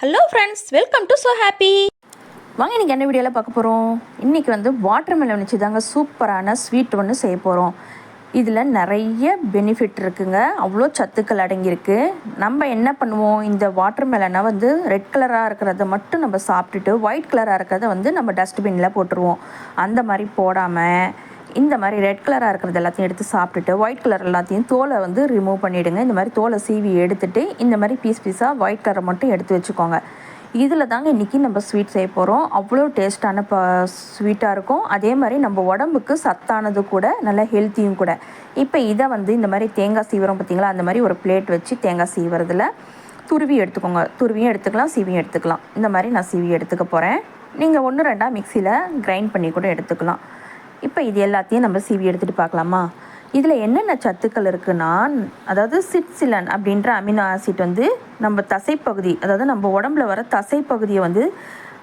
Hello friends welcome to so happy வாங்க இன்றைக்கி என்ன வீடியோவில் பார்க்க போகிறோம் இன்றைக்கி வந்து வாட்டர் மெலன் வச்சு தாங்க சூப்பரான ஸ்வீட் ஒன்று செய்ய போகிறோம் இதில் நிறைய பெனிஃபிட் இருக்குங்க. அவ்வளோ சத்துக்கள் அடங்கியிருக்கு. நம்ம என்ன பண்ணுவோம்? இந்த வாட்டர் மெலனை வந்து ரெட் கலராக இருக்கிறத மட்டும் நம்ம சாப்பிட்டுட்டு ஒயிட் கலராக இருக்கிறத வந்து நம்ம டஸ்ட்பினில் போட்டுருவோம். அந்த மாதிரி போடாமல் இந்த மாதிரி ரெட் கலராக இருக்கிறது எல்லாத்தையும் எடுத்து சாப்பிட்டுட்டு ஒயிட் கலர் எல்லாத்தையும் தோலை வந்து ரிமூவ் பண்ணிவிடுங்க இந்த மாதிரி தோலை சீவி எடுத்துகிட்டு இந்த மாதிரி பீஸ் பீஸாக ஒயிட் கலரை மட்டும் எடுத்து வச்சுக்கோங்க. இதில் தாங்க இன்றைக்கி நம்ம ஸ்வீட் செய்ய போகிறோம் அவ்வளோ டேஸ்ட்டான ப ஸ்வீட்டாக இருக்கும். அதே மாதிரி நம்ம உடம்புக்கு சத்தானது கூட நல்ல ஹெல்த்தியும் கூட. இப்போ இதை வந்து இந்த மாதிரி தேங்காய் சீவரம் பார்த்தீங்களா அந்த மாதிரி ஒரு பிளேட் வச்சு தேங்காய் சீவரதில் துருவி எடுத்துக்கோங்க. துருவியும் எடுத்துக்கலாம் சீவியும் எடுத்துக்கலாம். இந்த மாதிரி நான் சீவி எடுத்துக்க போகிறேன் நீங்கள் ஒன்று ரெண்டாக மிக்சியில் கிரைண்ட் பண்ணி கூட எடுத்துக்கலாம். இப்போ இது எல்லாத்தையும் நம்ம சீவி எடுத்துகிட்டு பார்க்கலாமா? இதில் என்னென்ன சத்துக்கள் இருக்குன்னா அதாவது சிட்சிலன் அப்படின்ற அமினோ ஆசிட் வந்து நம்ம தசைப்பகுதி அதாவது நம்ம உடம்புல வர தசைப்பகுதியை வந்து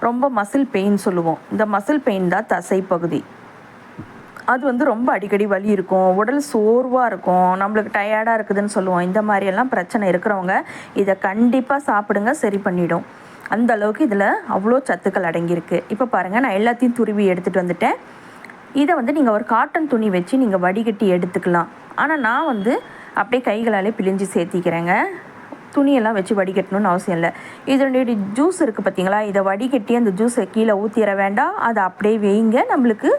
ரொம்ப மசில் பெயின் சொல்லுவோம். இந்த மசில் பெயின் தான் தசைப்பகுதி. அது வந்து ரொம்ப அடிக்கடி வலி இருக்கும் உடல் சோர்வாக இருக்கும் நம்மளுக்கு டயர்டாக இருக்குதுன்னு சொல்லுவோம். இந்த மாதிரியெல்லாம் பிரச்சனை இருக்கிறவங்க இதை கண்டிப்பாக சாப்பிடுங்க சரி பண்ணிடும். அந்த அளவுக்கு இதில் அவ்வளோ சத்துக்கள் அடங்கியிருக்கு. இப்போ பாருங்கள் நான் எல்லாத்தையும் துருவி எடுத்துகிட்டு வந்துட்டேன். இதை வந்து நீங்கள் ஒரு காட்டன் துணி வச்சு நீங்கள் வடிகட்டி எடுத்துக்கலாம். ஆனால் நான் வந்து அப்படியே கைகளாலே பிழிஞ்சு சேர்த்திக்கிறேங்க. துணியெல்லாம் வச்சு வடிகட்டணும்னு அவசியம் இல்லை. இதனுடைய ஜூஸ் இருக்குது பார்த்தீங்களா இதை வடிகட்டி அந்த ஜூஸை கீழே ஊற்றிட வேண்டாம். அதை அப்படியே வெயிங்க நம்மளுக்கு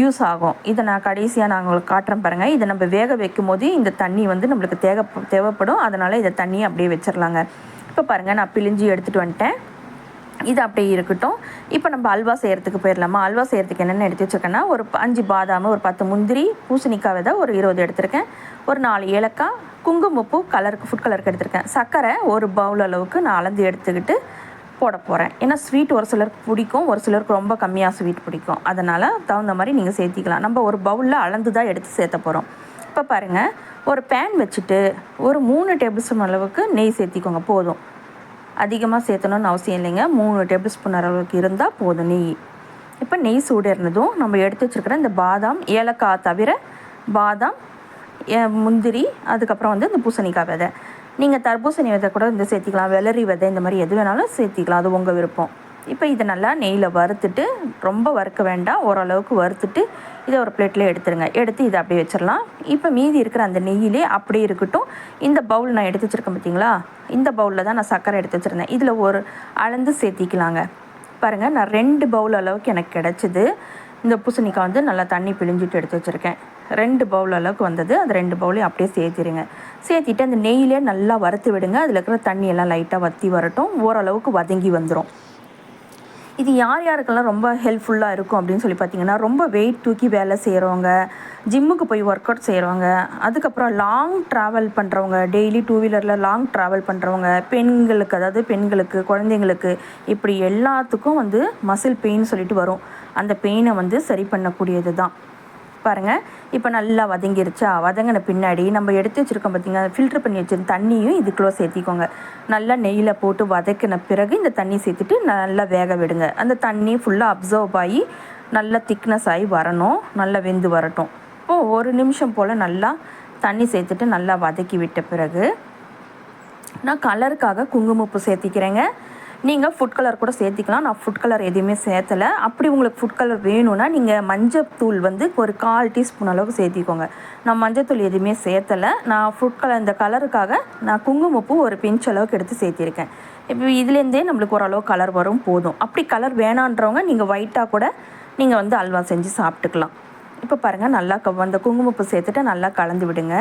யூஸ் ஆகும். இதை நான் கடைசியாக நான் உங்களுக்கு காட்டுறேன் பாருங்கள் இதை நம்ம வேக வைக்கும் போது இந்த தண்ணி வந்து நம்மளுக்கு தேவை தேவைப்படும். அதனால் இதை தண்ணியை அப்படியே வச்சிடலாங்க இப்போ பாருங்கள் நான் பிழிஞ்சு எடுத்துகிட்டு வந்துட்டேன். இது அப்படியே இருக்கட்டும். இப்போ நம்ம அல்வா செய்கிறதுக்கு போயிடலாமா? அல்வா செய்கிறதுக்கு என்னென்ன எடுத்து வச்சுருக்கேன்னா ஒரு அஞ்சு பாதாம் ஒரு பத்து முந்திரி பூசணிக்காய் விதை ஒரு இருபது எடுத்திருக்கேன். ஒரு நாலு ஏலக்காய் குங்குமப்பூ கலருக்கு ஃபுட் கலருக்கு எடுத்திருக்கேன். சர்க்கரை ஒரு பவுல் அளவுக்கு நான் அளந்து எடுத்துக்கிட்டு போட போகிறேன் ஏன்னா ஸ்வீட் ஒரு சிலருக்கு பிடிக்கும் ஒரு சிலருக்கு ரொம்ப கம்மியாக ஸ்வீட் பிடிக்கும். அதனால் தகுந்த மாதிரி நீங்கள் சேர்த்திக்கலாம். நம்ம ஒரு பவுலில் அளந்து தான் எடுத்து சேர்த்த போகிறோம் இப்போ பாருங்கள் ஒரு பேன் வச்சுட்டு ஒரு மூணு டேபிள் ஸ்பூன் அளவுக்கு நெய் சேர்த்திக்கோங்க போதும். அதிகமாக சேர்த்தணும்னு அவசியம் இல்லைங்க. மூணு டேபிள் ஸ்பூன் அளவுக்கு இருந்தால் போதும் நெய். இப்போ நெய் சூடு இருந்ததும் நம்ம எடுத்து வச்சுருக்கிற இந்த பாதாம் ஏலக்காய் தவிர பாதாம் முந்திரி அதுக்கப்புறம் வந்து இந்த பூசணிக்காய் விதை. நீங்கள் தர்பூசணி விதை கூட இந்த சேர்த்திக்கலாம். வெள்ளரி விதை இந்த மாதிரி எது வேணாலும் சேர்த்திக்கலாம். அது உங்கள் விருப்பம். இப்போ இதை நல்லா நெய்யில் வறுத்துட்டு ரொம்ப வறுக்க வேண்டாம் ஓரளவுக்கு வறுத்துட்டு இதை ஒரு பிளேட்டில் எடுத்துருங்க. எடுத்து இதை அப்படியே வச்சிடலாம் இப்போ மீதி இருக்கிற அந்த நெய்யிலே அப்படியே இருக்கட்டும். இந்த பவுல் நான் எடுத்து வச்சுருக்கேன் பார்த்தீங்களா? இந்த பவுலில் தான் நான் சர்க்கரை எடுத்து வச்சுருந்தேன். இதில் ஒரு அளந்து சேர்த்திக்கலாங்க. பாருங்கள் நான் ரெண்டு பவுல் அளவுக்கு எனக்கு கிடச்சிது. இந்த பூசணிக்காய் வந்து நல்லா தண்ணி பிழிஞ்சிட்டு எடுத்து வச்சுருக்கேன். ரெண்டு பவுல் அளவுக்கு வந்தது. அந்த ரெண்டு பவுலையும் அப்படியே சேர்த்திருங்க. சேர்த்திட்டு அந்த நெய்யிலே நல்லா வறுத்து விடுங்க. அதில் இருக்கிற தண்ணியெல்லாம் லைட்டாக வற்றி வரட்டும். ஓரளவுக்கு வதங்கி வந்துடும் இது யார் யாருக்கெல்லாம் ரொம்ப ஹெல்ப்ஃபுல்லாக இருக்கும் அப்படின்னு சொல்லி பார்த்தீங்கன்னா ரொம்ப வெயிட் தூக்கி வேலை செய்கிறவங்க ஜிம்முக்கு போய் ஒர்க் அவுட் செய்கிறவங்க அதுக்கப்புறம் லாங் ட்ராவல் பண்ணுறவங்க டெய்லி டூ வீலரில் லாங் ட்ராவல் பண்ணுறவங்க பெண்களுக்கு அதாவது பெண்களுக்கு குழந்தைங்களுக்கு இப்படி எல்லாத்துக்கும் வந்து மசில் பெயின் சொல்லிட்டு வரும். அந்த பெயினை வந்து சரி பண்ணக்கூடியது தான் பாருங்கள் இப்போ நல்லா வதங்கிருச்சா? வதங்கின பின்னாடி நம்ம எடுத்து வச்சுருக்கோம் பார்த்திங்கன்னா ஃபில்ட்ரு பண்ணி வச்சிருந்த தண்ணியும் இதுக்குள்ளே சேர்த்திக்கோங்க. நல்லா நெய்யில் போட்டு வதக்கின பிறகு இந்த தண்ணி சேர்த்துட்டு நல்லா வேக விடுங்க. அந்த தண்ணி ஃபுல்லாக அப்சர்வ் ஆகி நல்லா திக்னஸ் ஆகி வரணும். நல்லா வெந்து வரட்டும். இப்போது ஒரு நிமிஷம் போல் நல்லா தண்ணி சேர்த்துட்டு நல்லா வதக்கி விட்ட பிறகு நான் கலருக்காக குங்குமப்பூ சேர்த்திக்கிறேங்க. நீங்கள் ஃபுட் கலர் கூட சேர்த்திக்கலாம். நான் ஃபுட் கலர் எதுவுமே சேர்த்தலை. அப்படி உங்களுக்கு ஃபுட் கலர் வேணும்னா நீங்கள் மஞ்சத்தூள் வந்து ஒரு கால் டீஸ்பூன் அளவுக்கு சேர்த்திக்கோங்க. நான் மஞ்சத்தூள் எதுவுமே சேர்த்தலை. நான் ஃபுட் கலர் இந்த கலருக்காக நான் குங்குமப்பூ ஒரு பிஞ்ச் அளவுக்கு எடுத்து சேர்த்திருக்கேன். இப்போ இதுலேருந்தே நம்மளுக்கு ஓரளவு கலர் வரும் போதும். அப்படி கலர் வேணான்றவங்க நீங்கள் ஒயிட்டாக கூட நீங்கள் வந்து அல்வா செஞ்சு சாப்பிட்டுக்கலாம். இப்போ பாருங்கள் நல்லா அந்த குங்குமப்பூ சேர்த்துட்டு நல்லா கலந்து விடுங்க.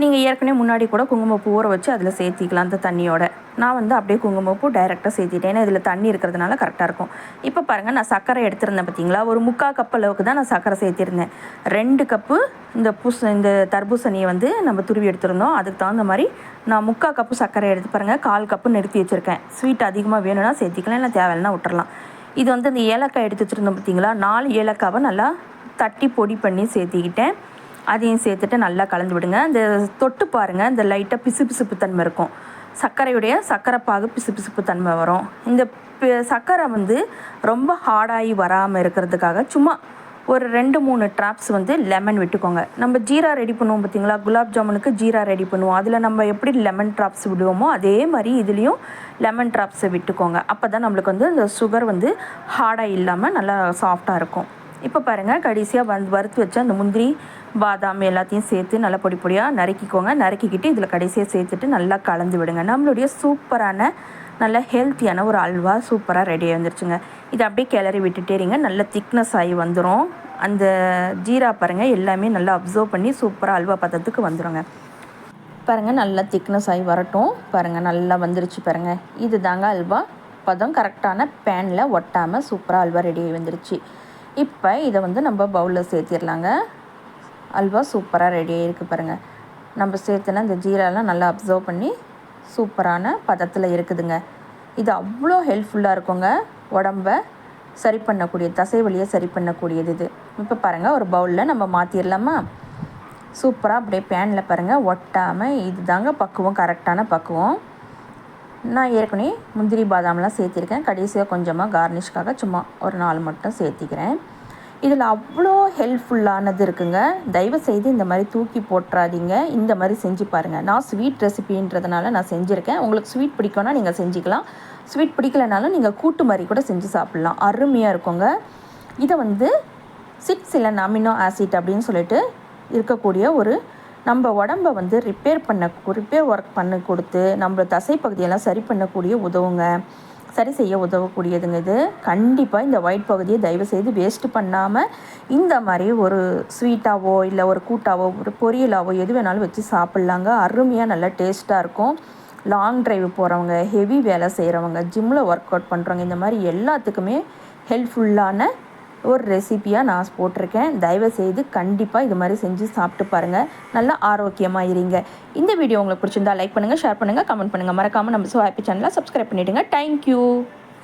நீங்கள் ஏற்கனவே முன்னாடி கூட குங்குமப்பூ ஊற வச்சு அதில் சேர்த்திக்கலாம் அந்த தண்ணியோட. நான் வந்து அப்படியே குங்குமப்பூ டைரெக்டாக சேர்த்திட்டேன். ஏன்னா இதில் தண்ணி இருக்கிறதுனால கரெக்டாக இருக்கும். இப்போ பாருங்கள் நான் சர்க்கரை எடுத்திருந்தேன் பார்த்தீங்களா ஒரு முக்கால் கப் அளவுக்கு தான் நான் சர்க்கரை சேர்த்திருந்தேன். ரெண்டு கப்பு இந்த பூச இந்த தர்பூசணியை வந்து நம்ம துருவி எடுத்திருந்தோம். அதுக்கு தகுந்த மாதிரி நான் முக்கால் கப்பு சர்க்கரை எடுத்து பாருங்கள் கால் கப்பு நிறுத்தி வச்சுருக்கேன். ஸ்வீட் அதிகமாக வேணும்னா சேர்த்திக்கலாம் இல்லை தேவையில்லைனா விட்டுறலாம். இது வந்து இந்த ஏலக்காய் எடுத்து வச்சுருந்தோம் பார்த்தீங்களா நாலு ஏலக்காவை நல்லா தட்டி பொடி பண்ணி சேர்த்திக்கிட்டேன். அதையும் சேர்த்துட்டு நல்லா கலந்து விடுங்க. இந்த தொட்டு பாருங்கள் இந்த லைட்டாக பிசு பிசுப்பு தன்மை இருக்கும். சர்க்கரையுடைய சர்க்கரைப்பாகு பிசு பிசுப்பு தன்மை வரும். இந்த சர்க்கரை வந்து ரொம்ப ஹார்டாகி வராமல் இருக்கிறதுக்காக சும்மா ஒரு ரெண்டு மூணு ட்ராப்ஸ் வந்து லெமன் விட்டுக்கோங்க. நம்ம ஜீரா ரெடி பண்ணுவோம் பார்த்தீங்களா குலாப் ஜாமுனுக்கு ஜீரா ரெடி பண்ணுவோம். அதில் நம்ம எப்படி லெமன் ட்ராப்ஸ் விடுவோமோ அதே மாதிரி இதுலேயும் லெமன் ட்ராப்ஸை விட்டுக்கோங்க. அப்போ தான் நம்மளுக்கு வந்து இந்த சுகர் வந்து ஹார்டாக இல்லாமல் நல்லா சாஃப்டாக இருக்கும். இப்போ பாருங்கள் கடைசியாக வந்து வறுத்து வச்ச அந்த முந்திரி பாதாம் எல்லாத்தையும் சேர்த்து நல்லா பொடி பொடியாக நறுக்கிக்கோங்க. நறுக்கிக்கிட்டு இதில் கடைசியாக சேர்த்துட்டு நல்லா கலந்து விடுங்க. நம்மளுடைய சூப்பரான நல்ல ஹெல்த்தியான ஒரு அல்வா சூப்பராக ரெடி வந்துருச்சுங்க இதை அப்படியே கிளறி விட்டுட்டே இருங்க. நல்ல திக்னஸ் ஆகி வந்துடும் அந்த ஜீரா பாருங்கள் எல்லாமே நல்லா அப்சர்வ் பண்ணி சூப்பராக அல்வா பதத்துக்கு வந்துடுங்க பாருங்கள் நல்லா திக்னஸ் ஆகி வரட்டும். பாருங்கள் நல்லா வந்துருச்சு பாருங்கள் இது தாங்க அல்வா. பதம் கரெக்டான பேனில் ஒட்டாமல் சூப்பராக அல்வா ரெடி ஆகி வந்துருச்சு. இப்போ இதை வந்து நம்ம பவுலில் சேர்த்திடலாங்க. அல்வா சூப்பராக ரெடியாக இருக்குது பாருங்கள் நம்ம சேர்த்துனா இந்த ஜீராலாம் நல்லா அப்சர்வ் பண்ணி சூப்பரான பதத்தில் இருக்குதுங்க. இது அவ்வளோ ஹெல்ப்ஃபுல்லாக இருக்குங்க. உடம்ப சரி பண்ணக்கூடிய தசை வழியை சரி பண்ணக்கூடியது இது. இப்போ பாருங்கள் ஒரு பவுலில் நம்ம மாற்றிடலாமா சூப்பராக அப்படியே பேனில் பாருங்கள் ஒட்டாமல் இது தாங்க பக்குவம் கரெக்டான பக்குவம். நான் ஏற்கனவே முந்திரி பாதாம்லாம் சேர்த்திருக்கேன். கடைசியாக கொஞ்சமாக கார்னிஷ்காக சும்மா ஒரு நாலு மட்டும் சேர்த்திக்கிறேன். இதில் அவ்வளோ ஹெல்ப்ஃபுல்லானது இருக்குங்க. தயவு செய்து இந்த மாதிரி தூக்கி போட்டுறாதீங்க. இந்த மாதிரி செஞ்சு பாருங்கள் நான் ஸ்வீட் ரெசிபின்றதுனால நான் செஞ்சுருக்கேன். உங்களுக்கு ஸ்வீட் பிடிக்கும்னா நீங்கள் செஞ்சுக்கலாம். ஸ்வீட் பிடிக்கலனாலும் நீங்கள் கூட்டு மாதிரி கூட செஞ்சு சாப்பிட்லாம். அருமையாக இருக்குங்க. இதை வந்து சிக்ஸ் இல்லை அமினோ ஆசிட் அப்படின்னு சொல்லிட்டு இருக்கக்கூடிய ஒரு நம்ம உடம்ப வந்து ரிப்பேர் பண்ண ரிப்பேர் ஒர்க் பண்ண கொடுத்து நம்ம தசை பகுதியெல்லாம் சரி பண்ணக்கூடிய உதவுங்க. சரி செய்ய உதவக்கூடியதுங்க இது. கண்டிப்பாக இந்த ஒயிட் பகுதியை தயவு செய்து வேஸ்ட்டு பண்ணாமல் இந்த மாதிரி ஒரு ஸ்வீட்டாவோ இல்லை ஒரு கூட்டாவோ ஒரு பொரியலாவோ எது வேணாலும் வச்சு சாப்பிட்லாங்க. அருமையாக நல்லா டேஸ்ட்டாக இருக்கும். லாங் டிரைவ் போகிறவங்க ஹெவி வேலை செய்கிறவங்க ஜிம்மில் ஒர்க் அவுட் பண்ணுறவங்க இந்த மாதிரி எல்லாத்துக்குமே ஹெல்ப்ஃபுல்லான ஒரு ரெசிப்பியாக நான் போட்டிருக்கேன். தயவு செய்து கண்டிப்பாக இது மாதிரி செஞ்சு சாப்பிட்டு பாருங்கள் நல்லா ஆரோக்கியமாக இருங்க. இந்த வீடியோ உங்களுக்கு பிடிச்சிருந்தா லைக் பண்ணுங்கள் ஷேர் பண்ணுங்கள் கமெண்ட் பண்ணுங்கள் மறக்காமல் நம்ம ஸோ ஹாப்பி சேனலை சப்ஸ்கிரைப் பண்ணிவிடுங்க தேங்க்யூ